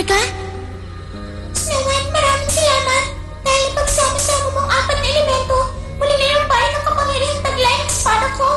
Milarka? Snow White, maraming salamat. Dahil pagsama-sama mong apat na elemento, muli na yung bayan ng kapangyarihang taglay ng espada ko.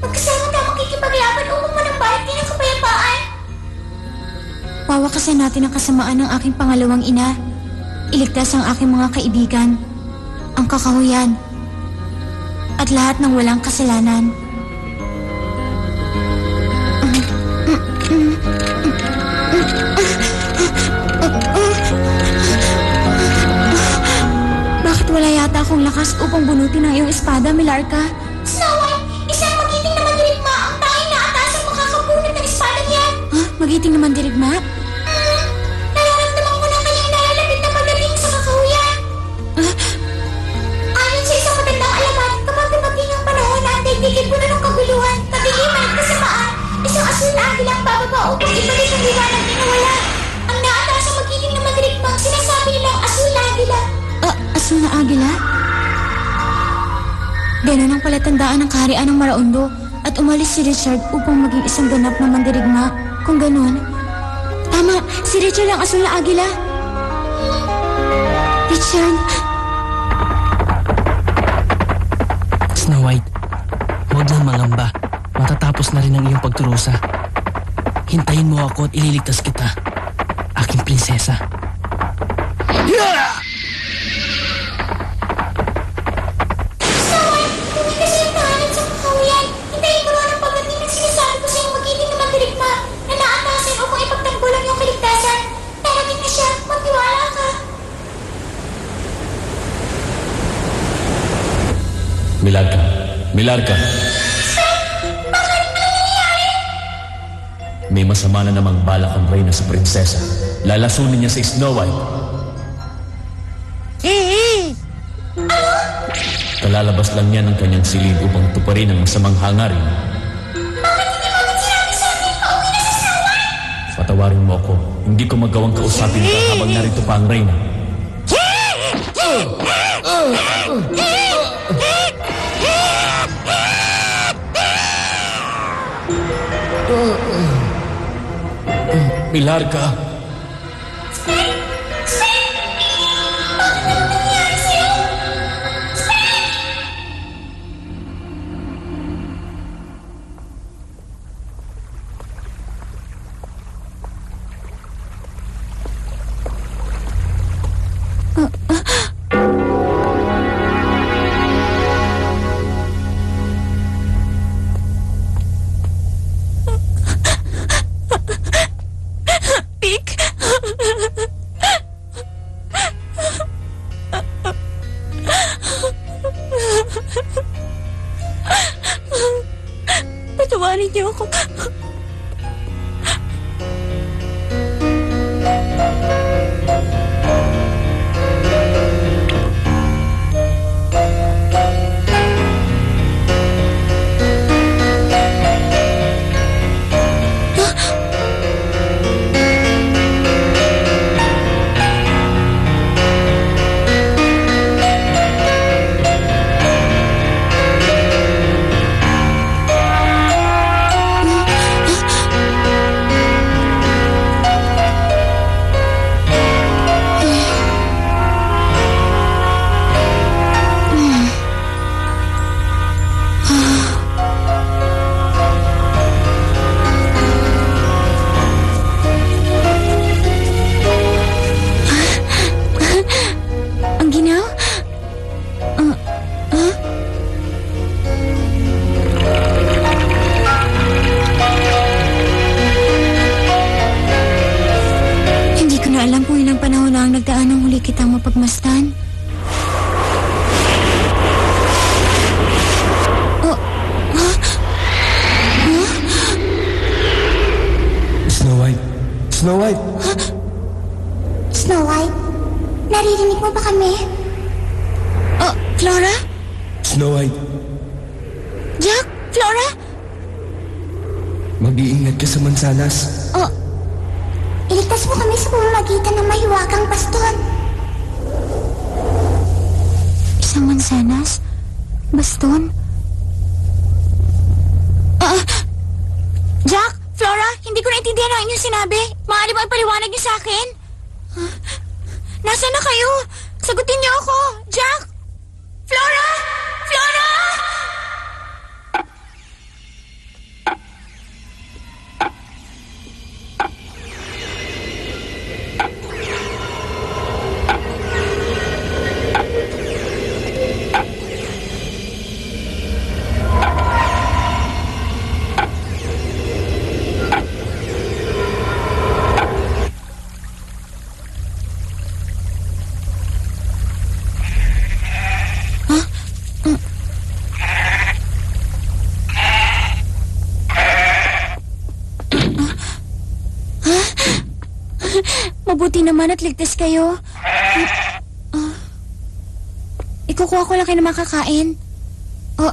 Magkasama tayo makikipaglaban upang manambahin din ang kapayapaan. Wawakasan natin ang kasamaan ng aking pangalawang ina. Iligtas ang aking mga kaibigan. Ang kakahuyan. At lahat ng walang kasalanan. Bakit wala yata akong lakas upang bunutin ang iyong espada, Milarka? Snow White, isang magiting na mandirigma ang tanging naatasang makakabunot ng espada niya. Ha? Magiting naman dirigma? Ganun ang palatandaan ng kaharian ng Maraundo at umalis si Richard upang maging isang ganap na mandirigma. Kung ganun, tama, si Richard ang asul na agila. Richard, Snow White, huwag nang mangamba. Matatapos na rin ang iyong pagturusa. Hintayin mo ako at ililigtas kita. Aking prinsesa. Milarka. May masama na namang balak ang reyna sa prinsesa. Lalasunin niya si Snow White. Kalalabas lang niya ng kanyang silid upang tuparin ang masamang hangarin. Patawarin mo ako. Hindi ko magawang kausapin ka habang narito pa ang reyna. Milarka! Pick! Snow White, naririnig mo ba kami? oh, Flora? Snow White, Jack? Flora? mag-iingat ka sa mansanas. Oh, Iligtas mo kami sa pamamagitan ng mahiwagang baston. isang mansanas? Baston? Ah, Jack? Flora, hindi ko naintindihan ang inyong sinabi. Maaari ba ipaliwanag niyo sa akin? Nasaan na kayo? Sagutin niyo ako! Jack! Flora! Flora! Mabuti naman at ligtas kayo. Ah. ikukuha ko lang kayo ng makakain. Oh.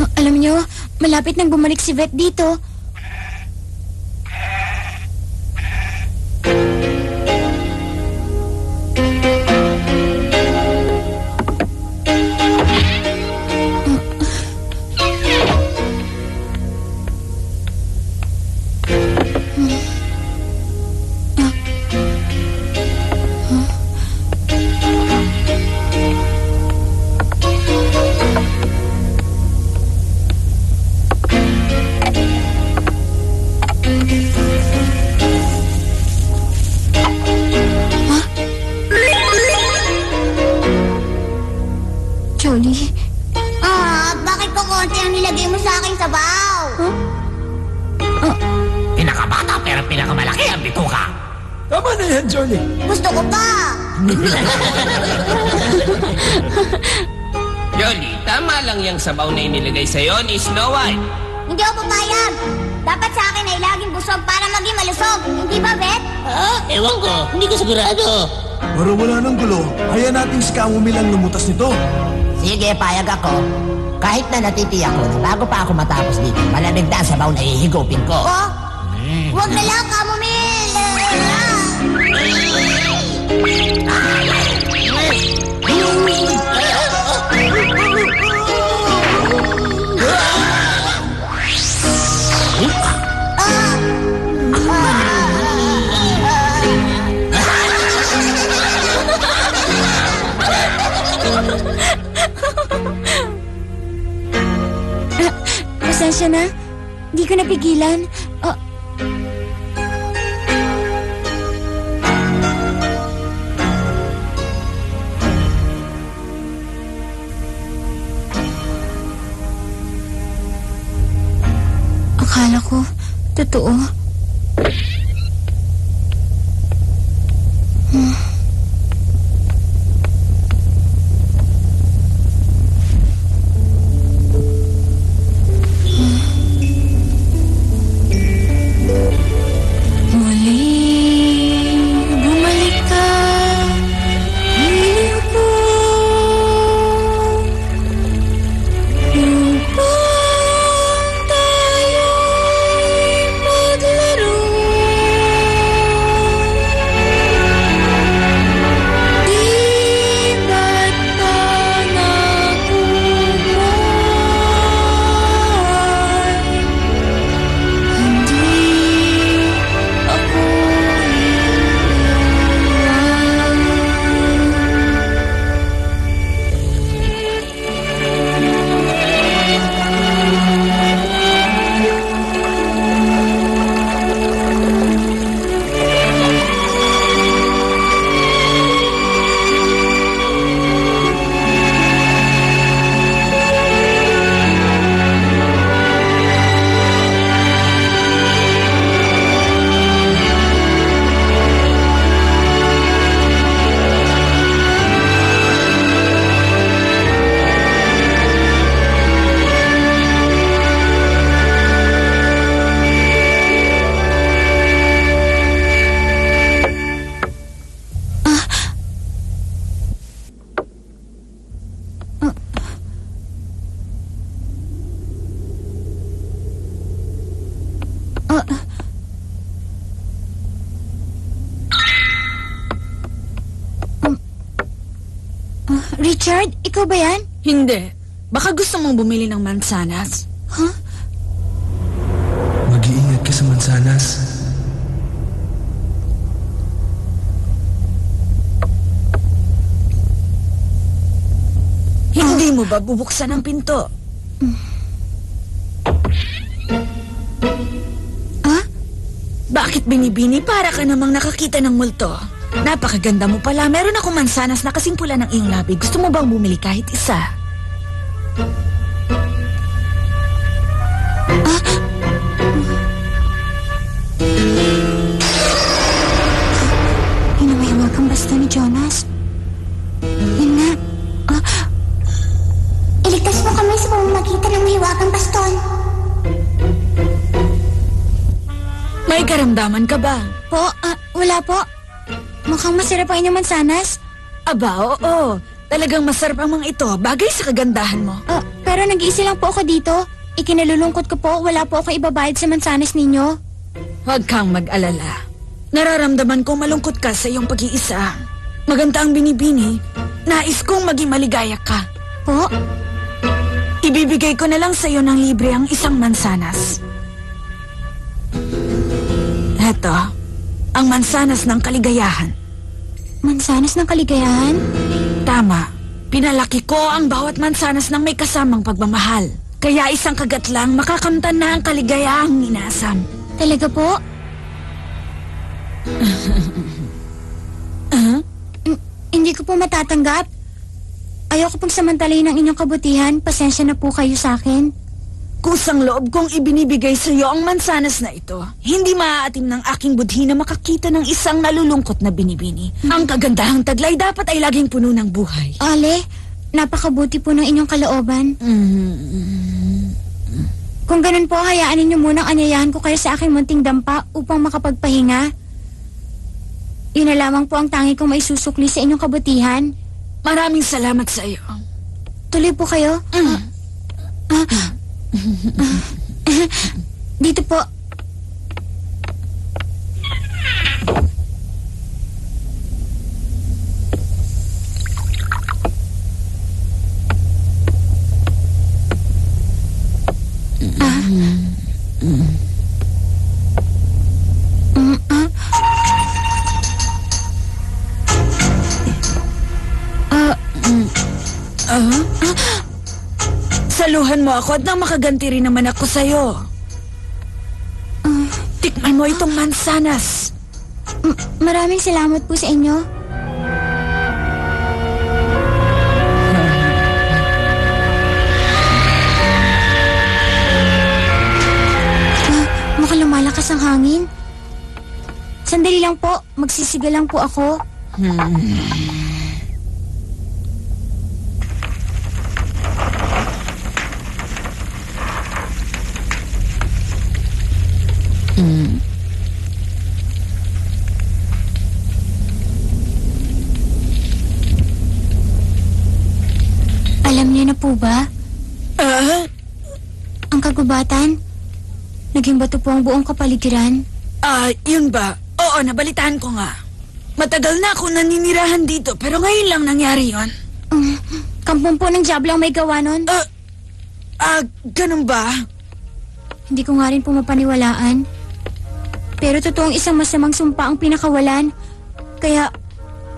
Ah, alam niyo, malapit nang bumalik si Vet dito. Lang yung sabaw na inilagay sa'yo ni Snow White. Hindi ako papayag. Dapat sa akin ay laging busog para maging malusog. Hindi ba, Bet? Ah, ewan ko. Hindi ko sigurado. Para wala ng gulo, hayaan natin si Kamumi lang lumutas nito. Sige, payag ako. Kahit na natitiyak ko na bago pa ako matapos dito, malamig na ang sabaw na ihigupin ko. Oh? Huwag na lang, Kamumil. Pasensya na. Hindi ko napigilan. Richard, ikaw ba yan? Hindi. Baka gusto mong bumili ng mansanas. Mag-iingat ka sa mansanas. Hindi mo ba bubuksan ang pinto? Ah? Bakit binibini? Para ka namang nakakita ng multo. Napakaganda mo pala. Meron akong mansanas na kasing pula ng iyong labi. Gusto mo bang bumili kahit isa? Hinamayawag ang basta ni Jonas. Yun nga. Ah, Iligtas mo kami sa pamamagitan ng mahiwagang baston. May karamdaman ka ba? po, ah, wala po. Mukhang masarap ang inyong mansanas. Aba, oo. Talagang masarap ang mga ito. Bagay sa kagandahan mo. Ah, pero nag-iisa lang po ako dito. Ikinalulungkot ko po, wala po ako ibabayad sa mansanas ninyo. Huwag kang mag-alala. Nararamdaman ko malungkot ka sa iyong pag-iisa. Maganda ang binibini. Nais kong maging maligaya ka. Po? Ibibigay ko na lang sa iyo ng libre ang isang mansanas. Heto, ang mansanas ng kaligayahan. Mansanas ng kaligayahan? Tama, pinalaki ko ang bawat mansanas ng may kasamang pagmamahal. Kaya isang kagat lang makakamtan na ang kaligayahang inasam. Talaga po? Uh-huh. Hindi ko po matatanggap. Ayoko pong samantalayin ang inyong kabutihan. Pasensya na po kayo sa akin. Kusang loob kong ibinibigay sa iyo ang mansanas na ito. Hindi maaatim ng aking budhi na makakita ng isang nalulungkot na binibini. Ang kagandahang taglay dapat ay laging puno ng buhay. Ale, napakabuti po ng inyong kalooban. Kung ganun po, hayaan ninyo munang anyayahan ko kayo sa aking munting dampa upang makapagpahinga. Yun na lamang po ang tangi kong may susukli sa inyong kabutihan. Maraming salamat sa iyo. Tuloy po kayo. Ah, ah, ah, dito po. Mo ako at nang makaganti rin naman ako sa iyo. Tikman mo itong mansanas. M- maraming salamat po sa inyo. Ah, mukhang lumalakas ang hangin. Sandali lang po, magsisiga lang po ako. Alam niyo na po ba, Ah? ang kagubatan? Naging bato po ang buong kapaligiran. Ah, yun ba? Oo, nabalitaan ko nga. Matagal na ako naninirahan dito pero ngayon lang nangyari yon. Um, kampong po ng Diablo ang may gawa nun. Ah, ah, ganun ba? Hindi ko nga rin po mapaniwalaan. Pero totoong isang masamang sumpa ang pinakawalan. Kaya,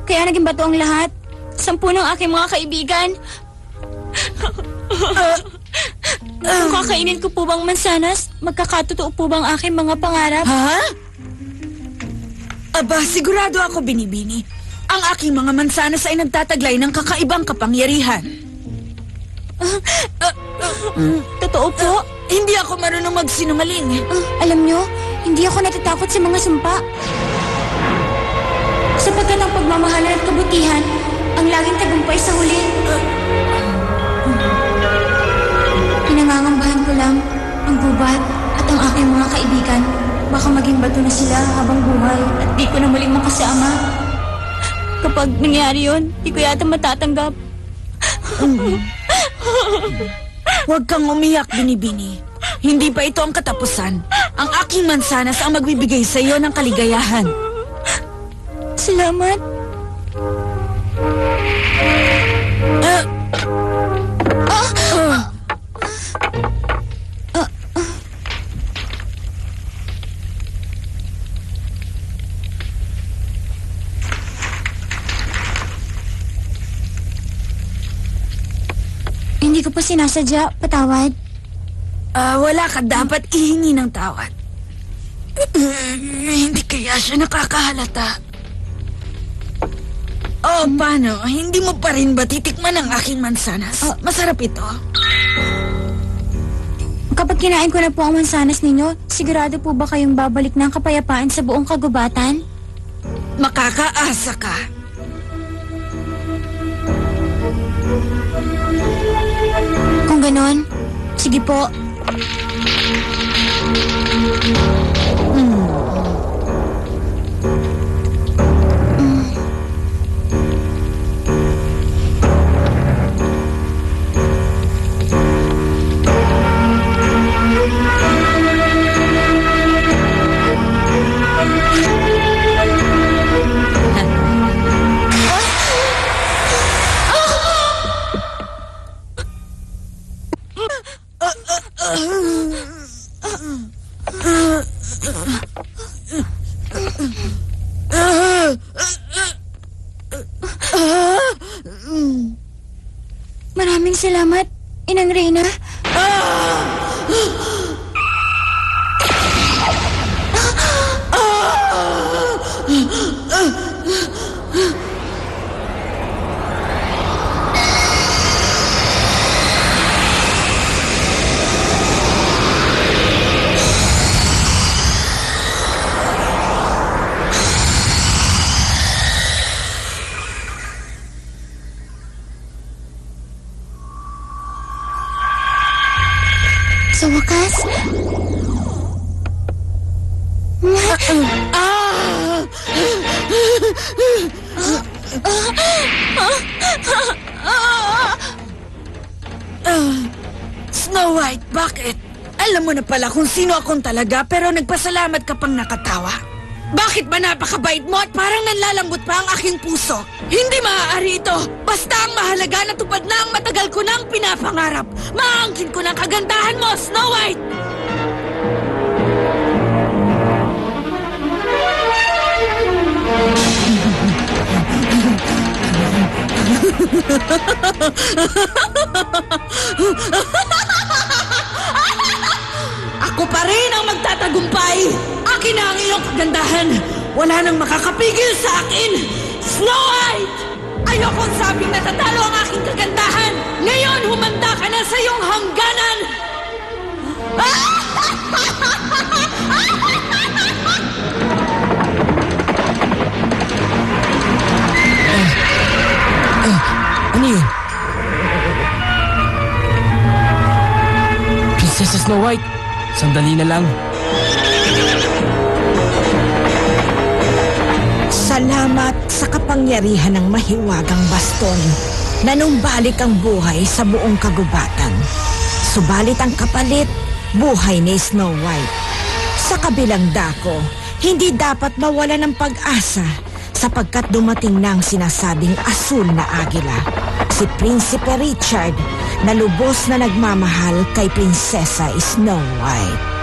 kaya naging bato ang lahat. Sampu ng aking mga kaibigan. Kung kakainin ko po bang mansanas, magkakatotoo po bang aking mga pangarap? Ha? Aba, sigurado ako binibini. Ang aking mga mansanas ay nagtataglay ng kakaibang kapangyarihan. Totoo po? Hindi ako marunong magsinungaling. Ah, alam nyo, hindi ako natatakot sa mga sumpa. Sapagkat ang pagmamahalan at kabutihan ang laging tagumpay sa huli. Pinangangambahan ko lang ang gubat at ang aking mga kaibigan. Baka maging bato na sila habang buhay at di ko na muling makasama. Kapag nangyari yon, di ko yata matatanggap. Huwag kang umiyak, binibini. Hindi pa ito ang katapusan. Ang aking mansanas ang magbibigay sa iyo ng kaligayahan. Salamat. Ah. Ah. Ah. Hindi ko po sinasadya. Patawad. Ah, wala ka dapat ihingi ng tawad. Hindi kaya siya nakakahalata. Oh, paano? Hindi mo pa rin ba titikman ang aking mansanas? Masarap ito. Kapag kinain ko na po ang mansanas ninyo, sigurado po ba kayong babalik ng kapayapaan sa buong kagubatan? Makakaasa ka. Kung ganon, sige po. thank you Snow White, bakit? Alam mo na pala kung sino akong talaga pero nagpasalamat ka pang nakatawa. Bakit ba napakabait mo at parang nanlalambot pa ang aking puso? Hindi maaari ito. Basta ang mahalaga na tupad na ang matagal ko nang pinapangarap. Maangkin ko ng kagandahan mo, Snow White! Ako pa rin ang magtatagumpay! Akin na ang iyong kagandahan! Wala nang makakapigil sa akin! Snow White! Ayokong sabing natatalo ang aking kagandahan! Ngayon, humanda ka na sa iyong hangganan! Ano Snow White, sandali na lang. Salamat sa kapangyarihan ng mahiwagang baston na numbalik ang buhay sa buong kagubatan. Subalit ang kapalit, buhay ni Snow White. Sa kabilang dako, hindi dapat mawala ng pag-asa sapagkat dumating na ang sinasabing asul na agila. Si Prinsipe Richard na lubos na nagmamahal kay Prinsesa Snow White.